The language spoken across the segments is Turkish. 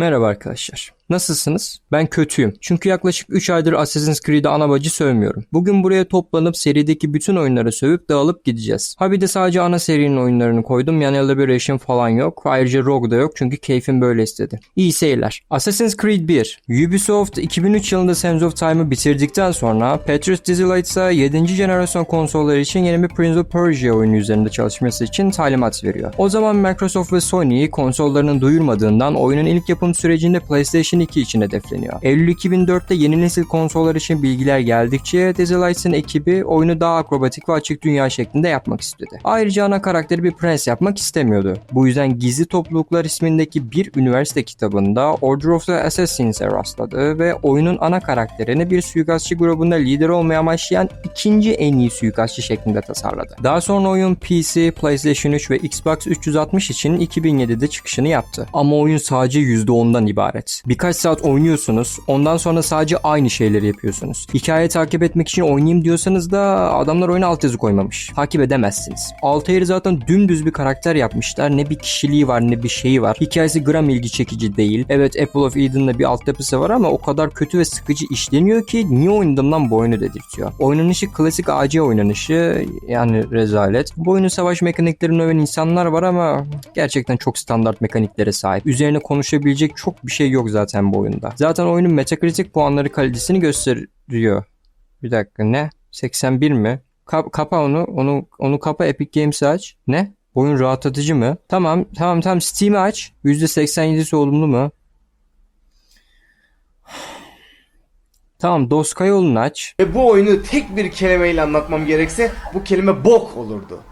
Merhaba arkadaşlar. Nasılsınız? Ben kötüyüm. Çünkü yaklaşık 3 aydır Assassin's Creed'e ana bacı sövmüyorum. Bugün buraya toplanıp serideki bütün oyunları sövüp dağılıp gideceğiz. Ha bir de sadece ana serinin oyunlarını koydum. Yani Liberation falan yok. Ayrıca Rogue da yok çünkü keyfim böyle istedi. İyi seyirler. Assassin's Creed 1. Ubisoft 2003 yılında Sands of Time'ı bitirdikten sonra Petrus Dizelight ise 7. jenerasyon konsolları için yeni bir Prince of Persia oyunu üzerinde çalışması için talimat veriyor. O zaman Microsoft ve Sony konsollarının duyurmadığından oyunun ilk yapım sürecinde PlayStation 2 için hedefleniyor. Eylül 2004'te yeni nesil konsollar için bilgiler geldikçe Deselights'ın ekibi oyunu daha akrobatik ve açık dünya şeklinde yapmak istedi. Ayrıca ana karakteri bir prens yapmak istemiyordu. Bu yüzden Gizli Topluluklar ismindeki bir üniversite kitabında Order of the Assassins'e rastladı ve oyunun ana karakterini bir suikastçı grubunda lider olmaya amaçlayan ikinci en iyi suikastçı şeklinde tasarladı. Daha sonra oyun PC, PlayStation 3 ve Xbox 360 için 2007'de çıkışını yaptı. Ama oyun sadece %10'dan ibaret. Birkaç saat oynuyorsunuz, ondan sonra sadece aynı şeyleri yapıyorsunuz. Hikaye takip etmek için oynayayım diyorsanız da adamlar oyuna altyazı koymamış. Takip edemezsiniz. Altair'i zaten dümdüz bir karakter yapmışlar. Ne bir kişiliği var ne bir şeyi var. Hikayesi gram ilgi çekici değil. Evet Apple of Eden'da bir altyapısı var ama o kadar kötü ve sıkıcı işleniyor ki niye oynadım lan bu oyunu dedirtiyor. Oynanışı klasik AC oynanışı yani rezalet. Bu oyunun savaş mekaniklerini öven insanlar var ama gerçekten çok standart mekaniklere sahip. Üzerine konuşabilecek çok bir şey yok zaten bu oyunda. Zaten oyunun Metacritic puanları kalitesini gösteriyor. Bir dakika ne? 81 mi? Kap, kapa onu. Onu onu kapa Epic Games aç. Ne? Oyun rahatlatıcı mı? Tamam tamam tamam Steam'i aç. %87'si olumlu mu? Tamam Doska yolunu aç. Ve bu oyunu tek bir kelimeyle anlatmam gerekse bu kelime bok olurdu.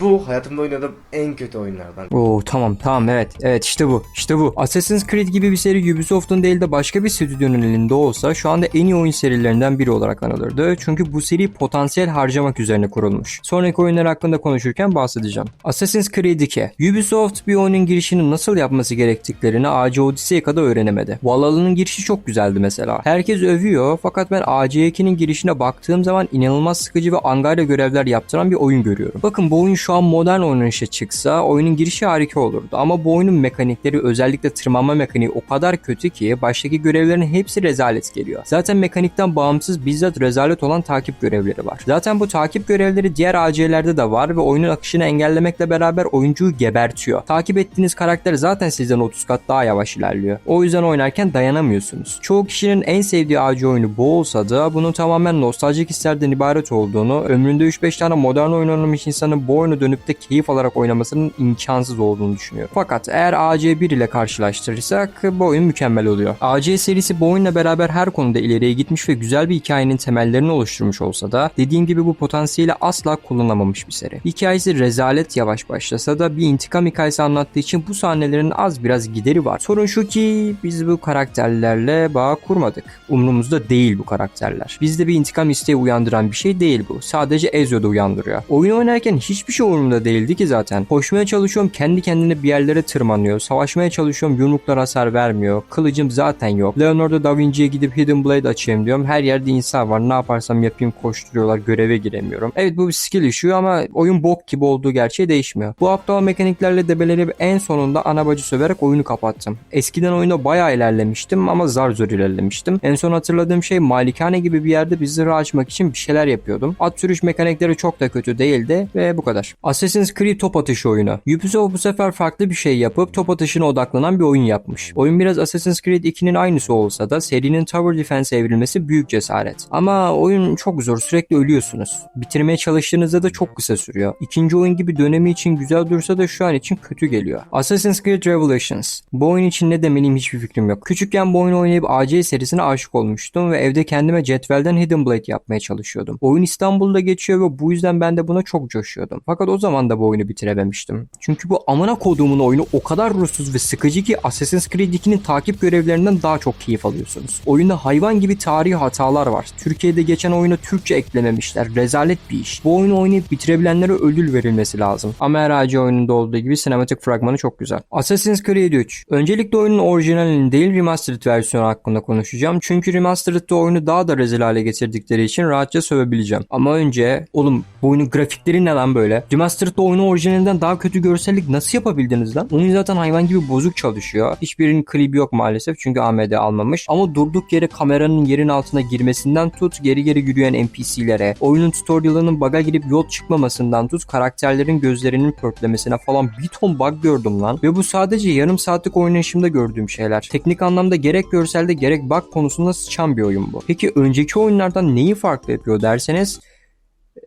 Bu hayatımda oynadığım en kötü oyunlardan. Oo tamam tamam evet evet işte bu işte bu. Assassin's Creed gibi bir seri Ubisoft'un değil de başka bir stüdyonun elinde olsa şu anda en iyi oyun serilerinden biri olarak anılırdı. Çünkü bu seri potansiyel harcamak üzerine kurulmuş. Sonraki oyunlar hakkında konuşurken bahsedeceğim. Assassin's Creed 2. Ubisoft bir oyunun girişini nasıl yapması gerektiklerini AC Odyssey'e öğrenemedi. Valhalla'nın girişi çok güzeldi mesela. Herkes övüyor fakat ben AC2'nin girişine baktığım zaman inanılmaz sıkıcı ve angarya görevler yaptıran bir oyun görüyorum. Bakın bu oyun şu an modern oynanışa çıksa oyunun girişi harika olurdu. Ama bu oyunun mekanikleri özellikle tırmanma mekaniği o kadar kötü ki baştaki görevlerin hepsi rezalet geliyor. Zaten mekanikten bağımsız bizzat rezalet olan takip görevleri var. Zaten bu takip görevleri diğer AC'lerde de var ve oyunun akışını engellemekle beraber oyuncuyu gebertiyor. Takip ettiğiniz karakter zaten sizden 30 kat daha yavaş ilerliyor. O yüzden oynarken dayanamıyorsunuz. Çoğu kişinin en sevdiği AC oyunu bu olsa da bunun tamamen nostaljik hislerden ibaret olduğunu, ömründe 3-5 tane modern oyun oynamış insanın bu oyunu dönüp de keyif alarak oynamasının imkansız olduğunu düşünüyorum. Fakat eğer AC1 ile karşılaştırırsak bu oyun mükemmel oluyor. AC serisi bu oyunla beraber her konuda ileriye gitmiş ve güzel bir hikayenin temellerini oluşturmuş olsa da dediğim gibi bu potansiyeli asla kullanamamış bir seri. Hikayesi rezalet yavaş başlasa da bir intikam hikayesi anlattığı için bu sahnelerin az biraz gideri var. Sorun şu ki biz bu karakterlerle bağ kurmadık. Umrumuzda değil bu karakterler. Bizde bir intikam isteği uyandıran bir şey değil bu. Sadece Ezio'da uyandırıyor. Oyun oynarken hiçbir şey umurumda değildi ki zaten. Koşmaya çalışıyorum kendi kendine bir yerlere tırmanıyor. Savaşmaya çalışıyorum yumruklar hasar vermiyor. Kılıcım zaten yok. Leonardo da Vinci'ye gidip Hidden Blade açayım diyorum. Her yerde insan var. Ne yaparsam yapayım koşturuyorlar. Göreve giremiyorum. Evet bu bir skill issue ama oyun bok gibi olduğu gerçeği değişmiyor. Bu aptal mekaniklerle debelenip en sonunda ana bacı söverek oyunu kapattım. Eskiden oyunda bayağı ilerlemiştim ama zar zor ilerlemiştim. En son hatırladığım şey malikane gibi bir yerde bir açmak için bir şeyler yapıyordum. At sürüş mekanikleri çok da kötü değildi ve bu kadar. Assassin's Creed top atışı oyunu. Ubisoft bu sefer farklı bir şey yapıp top atışına odaklanan bir oyun yapmış. Oyun biraz Assassin's Creed 2'nin aynısı olsa da serinin Tower Defense evrilmesi büyük cesaret. Ama oyun çok zor sürekli ölüyorsunuz. Bitirmeye çalıştığınızda da çok kısa sürüyor. İkinci oyun gibi dönemi için güzel dursa da şu an için kötü geliyor. Assassin's Creed Revelations. Bu oyun için ne demeliyim hiçbir fikrim yok. Küçükken bu oyunu oynayıp AC serisine aşık olmuştum ve evde kendime cetvelden Hidden Blade yapmaya çalışıyordum. Oyun İstanbul'da geçiyor ve bu yüzden ben de buna çok coşuyordum. Fakat o zaman da bu oyunu bitirememiştim. Çünkü bu amına koduğumun oyunu o kadar ruhsuz ve sıkıcı ki Assassin's Creed 2'nin takip görevlerinden daha çok keyif alıyorsunuz. Oyunda hayvan gibi tarihi hatalar var. Türkiye'de geçen oyuna Türkçe eklememişler. Rezalet bir iş. Bu oyunu oynayıp bitirebilenlere ödül verilmesi lazım. Ama her AC oyununda olduğu gibi sinematik fragmanı çok güzel. Assassin's Creed 3. Öncelikle oyunun orijinalinin değil remastered versiyonu hakkında konuşacağım. Çünkü remastered'da oyunu daha da rezil hale getirdikleri için rahatça sövebileceğim. Ama önce oğlum bu oyunun grafikleri ne lan böyle? Demastered'da oyunu orijinalinden daha kötü görsellik nasıl yapabildiniz lan? Oyun zaten hayvan gibi bozuk çalışıyor. Hiçbirinin klibi yok maalesef çünkü AMD almamış. Ama durduk yere kameranın yerin altına girmesinden tut geri geri yürüyen NPC'lere, oyunun tutorial'ının bug'a girip yol çıkmamasından tut karakterlerin gözlerinin pörtlemesine falan bir ton bug gördüm lan. Ve bu sadece yarım saatlik oynayışımda gördüğüm şeyler. Teknik anlamda gerek görselde gerek bug konusunda sıçan bir oyun bu. Peki önceki oyunlardan neyi farklı yapıyor derseniz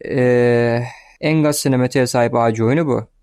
ee, en gaz sinematiğe sahip AC oyunu bu.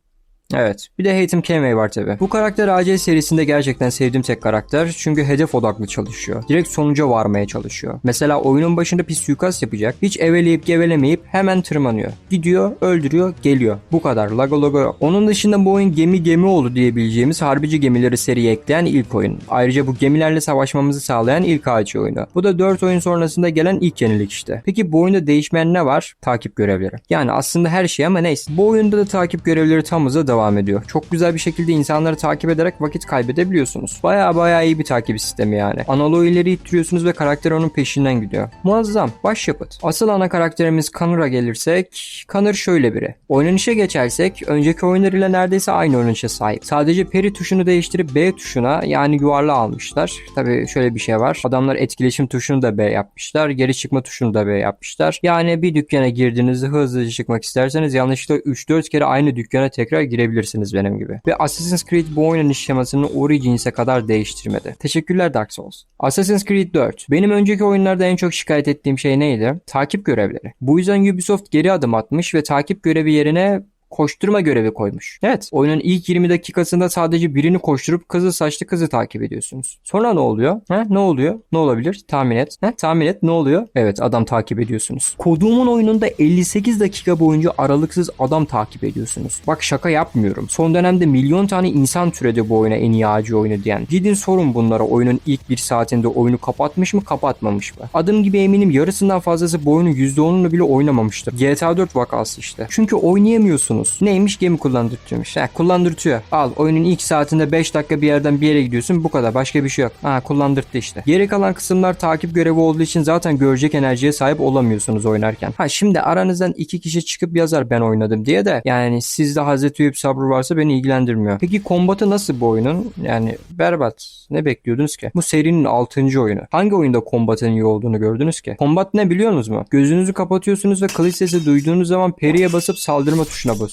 Evet. Bir de Haytham Kemey var tabi. Bu karakter AC serisinde gerçekten sevdiğim tek karakter. Çünkü hedef odaklı çalışıyor. Direkt sonuca varmaya çalışıyor. Mesela oyunun başında bir suikast yapacak. Hiç eveleyip gevelemeyip hemen tırmanıyor. Gidiyor, öldürüyor, geliyor. Bu kadar. Lago lago. Onun dışında bu oyun gemi gemi oldu diyebileceğimiz harbici gemileri seriye ekleyen ilk oyun. Ayrıca bu gemilerle savaşmamızı sağlayan ilk AC oyunu. Bu da 4 oyun sonrasında gelen ilk yenilik işte. Peki bu oyunda değişmeyen ne var? Takip görevleri. Yani aslında her şey ama neyse. Bu oyunda da takip görevleri tam hızla devam ediyor. Çok güzel bir şekilde insanları takip ederek vakit kaybedebiliyorsunuz. Baya baya iyi bir takip sistemi yani. Analoğu ileri ittiriyorsunuz ve karakter onun peşinden gidiyor. Muazzam. Başyapıt. Asıl ana karakterimiz Connor'a gelirsek, Connor şöyle biri. Oynanışa geçersek, önceki oyunlar ile neredeyse aynı oynanışa sahip. Sadece peri tuşunu değiştirip B tuşuna yani yuvarlağı almışlar. Tabi şöyle bir şey var. Adamlar etkileşim tuşunu da B yapmışlar. Geri çıkma tuşunu da B yapmışlar. Yani bir dükkana girdiğinizde hızlıca çıkmak isterseniz yanlışlıkla 3-4 kere aynı dükkana tekrar girebilirsiniz benim gibi. Ve Assassin's Creed bu oynanış şemasını Origins'e kadar değiştirmedi. Teşekkürler Dark Souls. Assassin's Creed 4. Benim önceki oyunlarda en çok şikayet ettiğim şey neydi? Takip görevleri. Bu yüzden Ubisoft geri adım atmış ve takip görevi yerine koşturma görevi koymuş. Evet, oyunun ilk 20 dakikasında sadece birini koşturup kızı saçlı kızı takip ediyorsunuz. Sonra ne oluyor? He? Ne oluyor? Ne olabilir? Tahmin et. He? Tahmin et ne oluyor? Evet, adam takip ediyorsunuz. Koduğumun oyununda 58 dakika boyunca aralıksız adam takip ediyorsunuz. Bak şaka yapmıyorum. Son dönemde milyon tane insan türedi bu oyuna en iyi ağacı oyunu diyen. Gidin sorun bunlara oyunun ilk bir saatinde oyunu kapatmış mı kapatmamış mı? Adım gibi eminim yarısından fazlası bu oyunun %10'unu bile oynamamıştır. GTA 4 vakası işte. Çünkü oynayamıyorsunuz musunuz? Neymiş gemi kullandırtıyormuş. Ha, kullandırtıyor. Al oyunun ilk saatinde 5 dakika bir yerden bir yere gidiyorsun bu kadar. Başka bir şey yok. Ha kullandırttı işte. Geri kalan kısımlar takip görevi olduğu için zaten görecek enerjiye sahip olamıyorsunuz oynarken. Ha şimdi aranızdan iki kişi çıkıp yazar ben oynadım diye de yani sizde Hazreti Eyüp sabrı varsa beni ilgilendirmiyor. Peki kombatı nasıl bu oyunun? Yani berbat. Ne bekliyordunuz ki? Bu serinin 6. oyunu. Hangi oyunda kombatın iyi olduğunu gördünüz ki? Kombat ne biliyor musunuz mu? Gözünüzü kapatıyorsunuz ve kılıç sesi duyduğunuz zaman periye basıp saldırma tuşuna basıyorsunuz.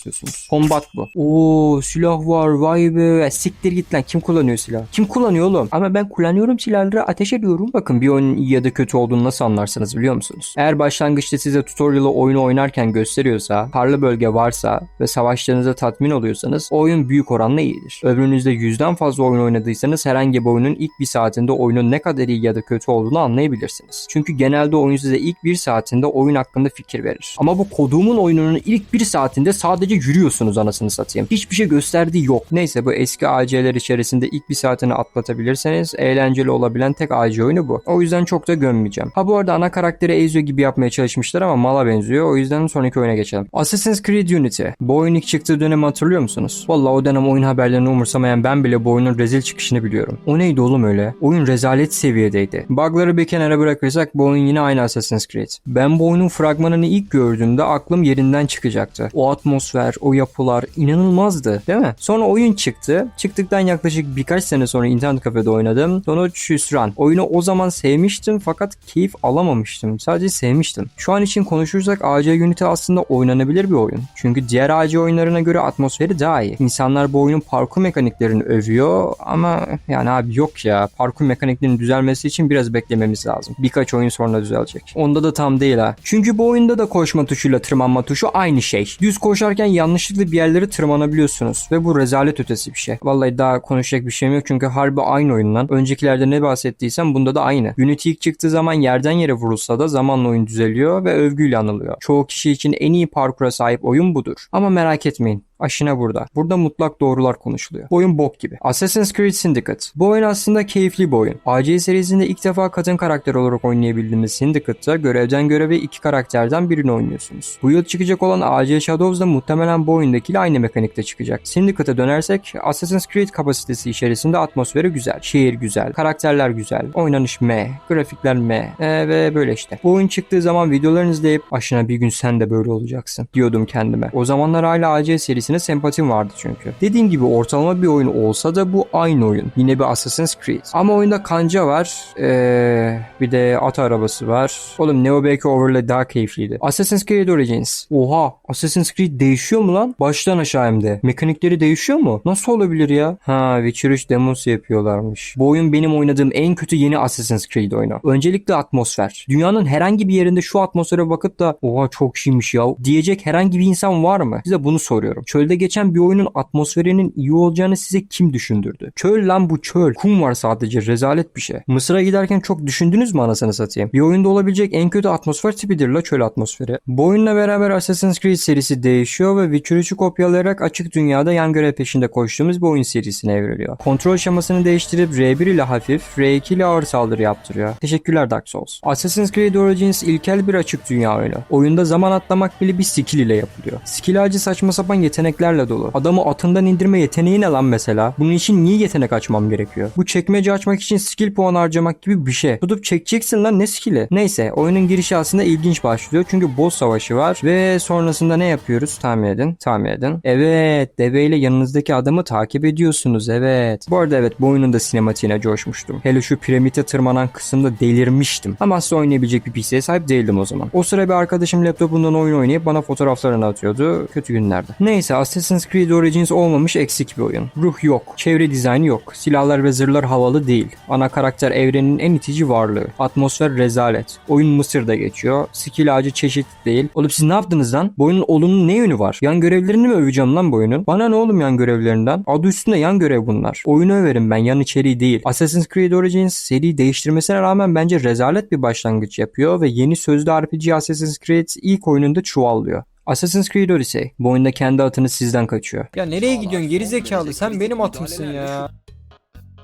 Kombat bu. Oo silah var vay be. Siktir git lan kim kullanıyor silah? Kim kullanıyor oğlum? Ama ben kullanıyorum silahları ateş ediyorum. Bakın bir oyunun iyi ya da kötü olduğunu nasıl anlarsınız biliyor musunuz? Eğer başlangıçta size tutorial'ı oyunu oynarken gösteriyorsa, karlı bölge varsa ve savaşlarınıza tatmin oluyorsanız o oyun büyük oranla iyidir. Ömrünüzde yüzden fazla oyun oynadıysanız herhangi bir oyunun ilk bir saatinde oyunun ne kadar iyi ya da kötü olduğunu anlayabilirsiniz. Çünkü genelde oyun size ilk bir saatinde oyun hakkında fikir verir. Ama bu koduğumun oyununun ilk bir saatinde sadece yürüyorsunuz anasını satayım. Hiçbir şey gösterdiği yok. Neyse bu eski AC'ler içerisinde ilk bir saatini atlatabilirseniz eğlenceli olabilen tek AC oyunu bu. O yüzden çok da gömmeyeceğim. Ha bu arada ana karakteri Ezio gibi yapmaya çalışmışlar ama mala benziyor. O yüzden sonraki oyuna geçelim. Assassin's Creed Unity. Bu oyun ilk çıktığı dönemi hatırlıyor musunuz? Valla o dönem oyun haberlerini umursamayan ben bile bu oyunun rezil çıkışını biliyorum. O neydi oğlum öyle? Oyun rezalet seviyedeydi. Bug'ları bir kenara bırakırsak bu oyun yine aynı Assassin's Creed. Ben bu oyunun fragmanını ilk gördüğümde aklım yerinden çıkacaktı. O atmosfer, o yapılar inanılmazdı değil mi? Sonra oyun çıktı. Çıktıktan yaklaşık birkaç sene sonra internet kafede oynadım. Sonuç hüsran. Oyunu o zaman sevmiştim fakat keyif alamamıştım. Sadece sevmiştim. Şu an için konuşursak AC Unity aslında oynanabilir bir oyun. Çünkü diğer AC oyunlarına göre atmosferi daha iyi. İnsanlar bu oyunun parkur mekaniklerini övüyor ama yani abi yok ya. Parkur mekaniklerinin düzelmesi için biraz beklememiz lazım. Birkaç oyun sonra düzelecek. Onda da tam değil ha. Çünkü bu oyunda da koşma tuşuyla tırmanma tuşu aynı şey. Düz koşarken yanlışlıkla bir yerlere tırmanabiliyorsunuz ve bu rezalet ötesi bir şey. Vallahi daha konuşacak bir şeyim yok çünkü harbi aynı oyundan. Öncekilerde ne bahsettiysem bunda da aynı. Unity ilk çıktığı zaman yerden yere vurulsa da zamanla oyun düzeliyor ve övgüyle anılıyor. Çoğu kişi için en iyi parkura sahip oyun budur. Ama merak etmeyin. Aşina burada. Burada mutlak doğrular konuşuluyor. Bu oyun bok gibi. Assassin's Creed Syndicate. Bu oyun aslında keyifli bir oyun. AC serisinde ilk defa kadın karakter olarak oynayabildiğimiz Syndicate'da görevden göreve iki karakterden birini oynuyorsunuz. Bu yıl çıkacak olan AC Shadows da muhtemelen bu oyundakiyle aynı mekanikte çıkacak. Syndicate'a dönersek Assassin's Creed kapasitesi içerisinde atmosferi güzel, şehir güzel, karakterler güzel, oynanış me, grafikler me e, ve böyle işte. Bu oyun çıktığı zaman videolarını izleyip aşına bir gün sen de böyle olacaksın diyordum kendime. O zamanlar hala AC serisine sempatim vardı çünkü. Dediğim gibi ortalama bir oyun olsa da bu aynı oyun. Yine bir Assassin's Creed. Ama oyunda kanca var. Ee, bir de at arabası var. Oğlum Neo belki Overlay daha keyifliydi. Assassin's Creed Origins. Oha Assassin's Creed değişiyor mu lan? Baştan aşağı hem de. Mekanikleri değişiyor mu? Nasıl olabilir ya? Ha Witcher 3 demosu yapıyorlarmış. Bu oyun benim oynadığım en kötü yeni Assassin's Creed oyunu. Öncelikle atmosfer. Dünyanın herhangi bir yerinde şu atmosfere bakıp da oha çok şeymiş ya diyecek herhangi bir insan var mı? Size bunu soruyorum. Çölde geçen bir oyunun atmosferinin iyi olacağını size kim düşündürdü? Çöl lan bu çöl. Kum var sadece rezalet bir şey. Mısır'a giderken çok düşündünüz mü anasını satayım? Bir oyunda olabilecek en kötü atmosfer tipidir la çöl atmosferi. Bu oyunla beraber Assassin's Creed serisi değişiyor ve Witcher 3'ü kopyalayarak açık dünyada yan görev peşinde koştuğumuz bir oyun serisine evriliyor. Kontrol şemasını değiştirip R1 ile hafif, R2 ile ağır saldırı yaptırıyor. Teşekkürler Dark Souls. Assassin's Creed Origins ilkel bir açık dünya oyunu. Oyunda zaman atlamak bile bir skill ile yapılıyor. Skill ağacı saçma sapan yeteneklerle dolu. Adamı atından indirme yeteneği ne lan mesela? Bunun için niye yetenek açmam gerekiyor? Bu çekmece açmak için skill puan harcamak gibi bir şey. Tutup çekeceksin lan ne skill'i? Neyse oyunun girişi aslında ilginç başlıyor. Çünkü boss savaşı var ve sonrasında ne yapıyoruz? Tahmin edin. Tahmin edin. Evet deveyle yanınızdaki adamı takip ediyorsunuz evet. Bu arada evet bu oyunun da sinematiğine coşmuştum. Hele şu piramite tırmanan kısımda delirmiştim. Ama asla oynayabilecek bir PC'ye sahip değildim o zaman. O sıra bir arkadaşım laptopundan oyun oynayıp bana fotoğraflarını atıyordu. Kötü günlerdi. Neyse Assassin's Creed Origins olmamış eksik bir oyun. Ruh yok. Çevre dizaynı yok. Silahlar ve zırhlar havalı değil. Ana karakter evrenin en itici varlığı. Atmosfer rezalet. Oyun Mısır'da geçiyor. Skill ağacı çeşit değil. Oğlum siz ne yaptınız lan? Bu oyunun olunun ne yönü var? Yan görevlerini mi öveceğim lan bu oyunun? Bana ne oğlum yan görevlerinden? Adı üstünde yan görev bunlar. Oyunu överim ben yan içeriği değil. Assassin's Creed Origins seri değiştirmesine rağmen bence rezalet bir başlangıç yapıyor ve yeni sözlü RPG Assassin's Creed ilk oyununda çuvallıyor. Assassin's Creed Odyssey. Bu oyunda kendi atınız sizden kaçıyor. Ya nereye gidiyorsun geri zekalı sen benim atımsın ya.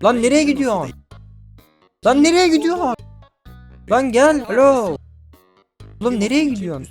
Lan nereye gidiyorsun? Lan nereye gidiyorsun? Lan gel alo. Oğlum nereye gidiyorsun?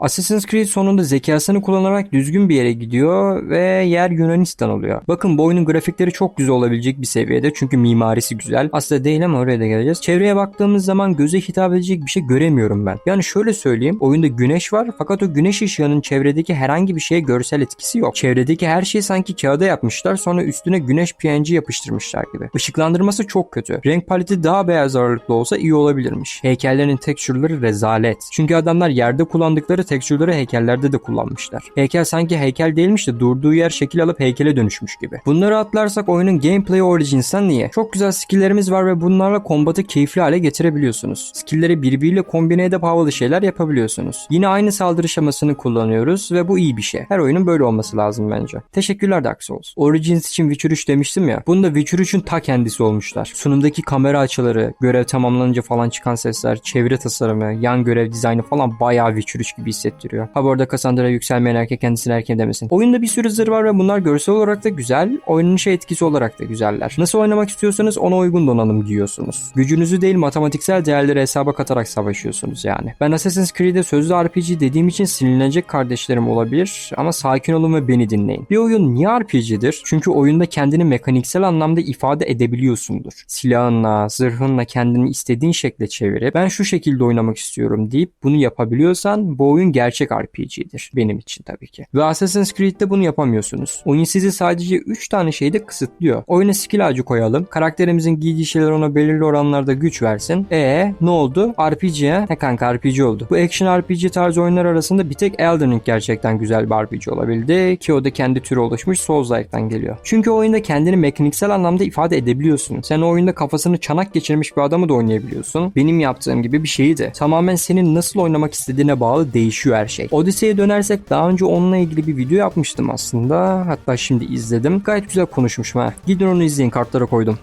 Assassin's Creed sonunda zekasını kullanarak düzgün bir yere gidiyor ve yer Yunanistan oluyor. Bakın bu oyunun grafikleri çok güzel olabilecek bir seviyede çünkü mimarisi güzel. Aslında değil ama oraya da geleceğiz. Çevreye baktığımız zaman göze hitap edecek bir şey göremiyorum ben. Yani şöyle söyleyeyim. Oyunda güneş var fakat o güneş ışığının çevredeki herhangi bir şeye görsel etkisi yok. Çevredeki her şeyi sanki kağıda yapmışlar sonra üstüne güneş PNG yapıştırmışlar gibi. Işıklandırması çok kötü. Renk paleti daha beyaz ağırlıklı olsa iyi olabilirmiş. Heykellerin tekstürleri rezalet. Çünkü adamlar yerde kullandıkları tekstürleri heykellerde de kullanmışlar. Heykel sanki heykel değilmiş de durduğu yer şekil alıp heykele dönüşmüş gibi. Bunları atlarsak oyunun gameplay Origins'ten niye? Çok güzel skilllerimiz var ve bunlarla kombatı keyifli hale getirebiliyorsunuz. Skillleri birbiriyle kombine edip havalı şeyler yapabiliyorsunuz. Yine aynı saldırı şemasını kullanıyoruz ve bu iyi bir şey. Her oyunun böyle olması lazım bence. Teşekkürler Dark Souls. Origins için Witcher 3 demiştim ya. Bunu da Witcher 3'ün ta kendisi olmuşlar. Sunumdaki kamera açıları, görev tamamlanınca falan çıkan sesler, çevre tasarımı, yan görev dizaynı falan bayağı Witcher 3 gibi hissettiriyor. Ha bu arada Cassandra yükselmeyen erkek kendisine erken demesin. Oyunda bir sürü zırh var ve bunlar görsel olarak da güzel, oynanışa etkisi olarak da güzeller. Nasıl oynamak istiyorsanız ona uygun donanım giyiyorsunuz. Gücünüzü değil matematiksel değerleri hesaba katarak savaşıyorsunuz yani. Ben Assassin's Creed'e sözlü RPG dediğim için sinirlenecek kardeşlerim olabilir ama sakin olun ve beni dinleyin. Bir oyun niye RPG'dir? Çünkü oyunda kendini mekaniksel anlamda ifade edebiliyorsundur. Silahınla, zırhınla kendini istediğin şekle çevirip ben şu şekilde oynamak istiyorum deyip bunu yapabiliyorsan bu oyun gerçek RPG'dir. Benim için tabii ki. Ve Assassin's Creed'de bunu yapamıyorsunuz. Oyun sizi sadece 3 tane şeyde kısıtlıyor. Oyuna skill ağacı koyalım. Karakterimizin giydiği şeyler ona belirli oranlarda güç versin. E ne oldu? RPG'ye? He kanka RPG oldu. Bu action RPG tarzı oyunlar arasında bir tek Elden Ring gerçekten güzel bir RPG olabildi ki o da kendi türü oluşmuş Souls-like'dan geliyor. Çünkü oyunda kendini mekaniksel anlamda ifade edebiliyorsun. Sen o oyunda kafasını çanak geçirmiş bir adamı da oynayabiliyorsun. Benim yaptığım gibi bir şeyi de. Tamamen senin nasıl oynamak istediğine bağlı değişiyor her şey. Odyssey'e dönersek daha önce onunla ilgili bir video yapmıştım aslında. Hatta şimdi izledim. Gayet güzel konuşmuşum ha. Gidin onu izleyin kartlara koydum.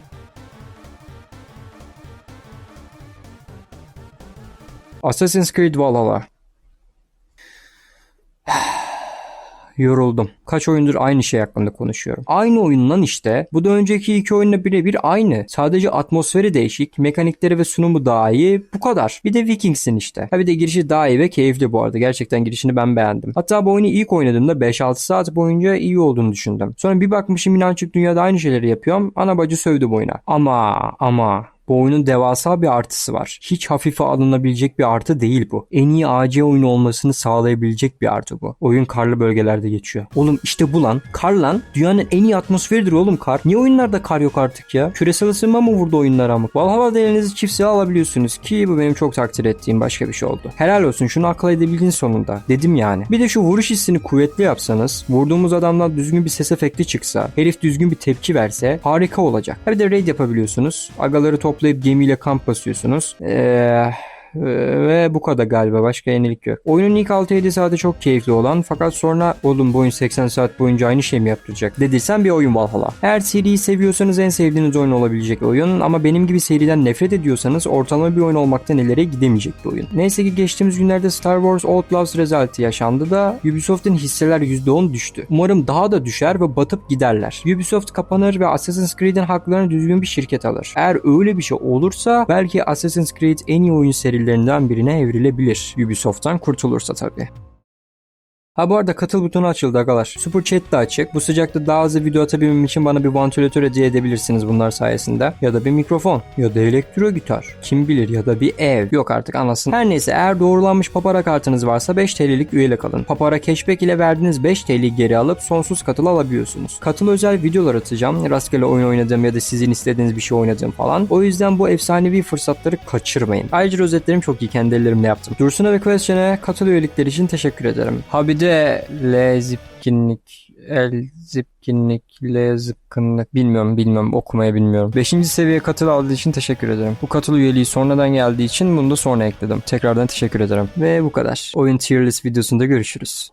Assassin's Creed Valhalla. Yoruldum. Kaç oyundur aynı şey hakkında konuşuyorum. Aynı oyun lan işte. Bu da önceki iki oyunla birebir aynı. Sadece atmosferi değişik, mekanikleri ve sunumu daha iyi. Bu kadar. Bir de Vikings'in işte. Ha bir de girişi daha iyi ve keyifli bu arada. Gerçekten girişini ben beğendim. Hatta bu oyunu ilk oynadığımda 5-6 saat boyunca iyi olduğunu düşündüm. Sonra bir bakmışım yine açık dünyada aynı şeyleri yapıyorum. Ana bacı sövdü bu. Ama ama bu oyunun devasa bir artısı var. Hiç hafife alınabilecek bir artı değil bu. En iyi AC oyunu olmasını sağlayabilecek bir artı bu. Oyun karlı bölgelerde geçiyor. Oğlum işte bu lan. Kar lan. Dünyanın en iyi atmosferidir oğlum kar. Niye oyunlarda kar yok artık ya? Küresel ısınma mı vurdu oyunlara mı? Valhalla'da elinizi çift silah alabiliyorsunuz ki bu benim çok takdir ettiğim başka bir şey oldu. Helal olsun şunu akıl edebildin sonunda. Dedim yani. Bir de şu vuruş hissini kuvvetli yapsanız, vurduğumuz adamdan düzgün bir ses efekti çıksa, herif düzgün bir tepki verse harika olacak. Ha bir de raid yapabiliyorsunuz. Agaları toplayıp gemiyle kamp basıyorsunuz. Eee... Ve bu kadar galiba başka yenilik yok. Oyunun ilk 6-7 saati çok keyifli olan fakat sonra oğlum bu oyun 80 saat boyunca aynı şey mi yaptıracak dediysen bir oyun Valhalla. Eğer seriyi seviyorsanız en sevdiğiniz oyun olabilecek oyun ama benim gibi seriden nefret ediyorsanız ortalama bir oyun olmaktan ileriye gidemeyecek bir oyun. Neyse ki geçtiğimiz günlerde Star Wars Outlaws Result'ı yaşandı da Ubisoft'un hisseler %10 düştü. Umarım daha da düşer ve batıp giderler. Ubisoft kapanır ve Assassin's Creed'in haklarını düzgün bir şirket alır. Eğer öyle bir şey olursa belki Assassin's Creed en iyi oyun serilerinden birine evrilebilir. Ubisoft'tan kurtulursa tabii. Ha bu arada katıl butonu açıldı agalar. Super chat de açık. Bu sıcakta daha hızlı video atabilmem için bana bir vantilatör hediye edebilirsiniz bunlar sayesinde. Ya da bir mikrofon. Ya da elektro gitar. Kim bilir ya da bir ev. Yok artık anlasın. Her neyse eğer doğrulanmış papara kartınız varsa 5 TL'lik üyelik alın. Papara cashback ile verdiğiniz 5 TL'yi geri alıp sonsuz katıl alabiliyorsunuz. Katıl özel videolar atacağım. Rastgele oyun oynadığım ya da sizin istediğiniz bir şey oynadığım falan. O yüzden bu efsanevi fırsatları kaçırmayın. Ayrıca rozetlerim çok iyi kendi ellerimle yaptım. Dursun'a ve Question'e katıl üyelikleri için teşekkür ederim. Ha bir de L zipkinlik el zipkinlik, L zıpkınlık bilmiyorum bilmiyorum okumaya bilmiyorum. 5. seviye katıl aldığı için teşekkür ederim. Bu katıl üyeliği sonradan geldiği için bunu da sonra ekledim. Tekrardan teşekkür ederim. Ve bu kadar. Oyun tier list videosunda görüşürüz.